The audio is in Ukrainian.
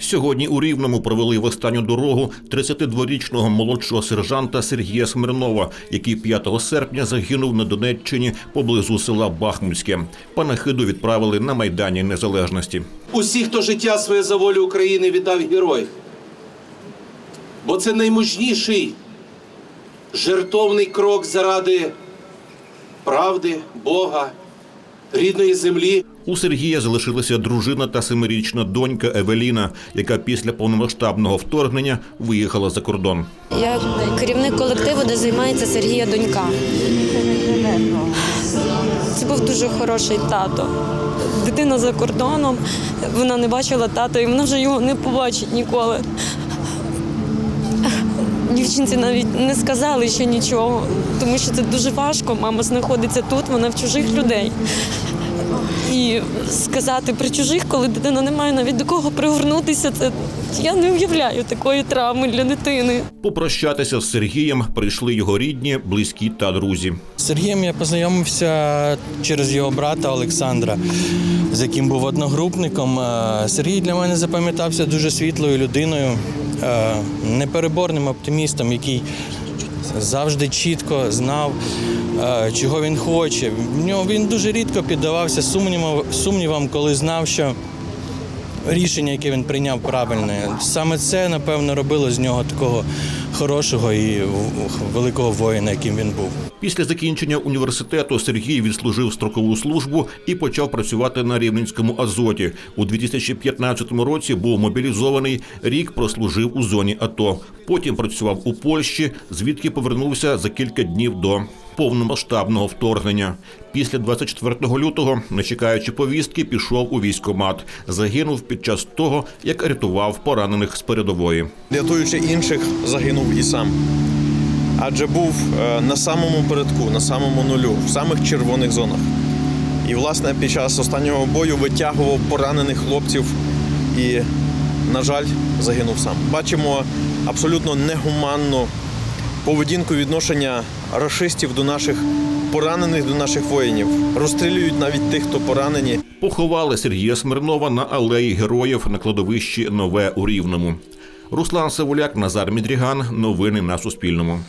Сьогодні у Рівному провели в останню дорогу 32-річного молодшого сержанта Сергія Смирнова, який 5 серпня загинув на Донеччині поблизу села Бахмутське. Панахиду відправили на Майдані Незалежності. Усі, хто життя своє за волю України віддав герой. Бо це наймужніший жертовний крок заради правди, Бога, рідної землі. У Сергія залишилася дружина та семирічна донька Евеліна, яка після повномасштабного вторгнення виїхала за кордон. Я керівник колективу, де займається Сергія донька. Це був дуже хороший тато. Дитина за кордоном, вона не бачила тата, і вона вже його не побачить ніколи. Дівчинці навіть не сказали ще нічого, тому що це дуже важко. Мама знаходиться тут, вона в чужих людей. І сказати при чужих, коли дитина не має навіть до кого пригорнутися, це я не уявляю такої травми для дитини. Попрощатися з Сергієм прийшли його рідні, близькі та друзі. З Сергієм я познайомився через його брата Олександра, з яким був одногрупником. Е, Сергій для мене запам'ятався дуже світлою людиною, е, непереборним оптимістом, який завжди чітко знав, е, чого він хоче. Він дуже рідко піддавався сумнівам, коли знав, що рішення, яке він прийняв, правильне. Саме це, напевно, робило з нього такого хорошого і великого воїна, яким він був. Після закінчення університету Сергій відслужив строкову службу і почав працювати на Рівненському Азоті. У 2015 році був мобілізований. Рік прослужив у зоні АТО. Потім працював у Польщі, звідки повернувся за кілька днів до повномасштабного вторгнення. Після 24 лютого, не чекаючи повістки, пішов у військкомат. Загинув під час того, як рятував поранених з передової. рятуючи інших, загинув і сам. Адже був е, на самому передку, на самому нулю, в самих червоних зонах. І, власне, під час останнього бою витягував поранених хлопців і, на жаль, загинув сам. Бачимо абсолютно негуманну поведінку відношення рашистів до наших поранених, до наших воїнів. Розстрілюють навіть тих, хто поранені. Поховали Сергія Смирнова на алеї героїв на кладовищі Нове у Рівному. Руслан Савуляк, Назар Мідріган. Новини на Суспільному.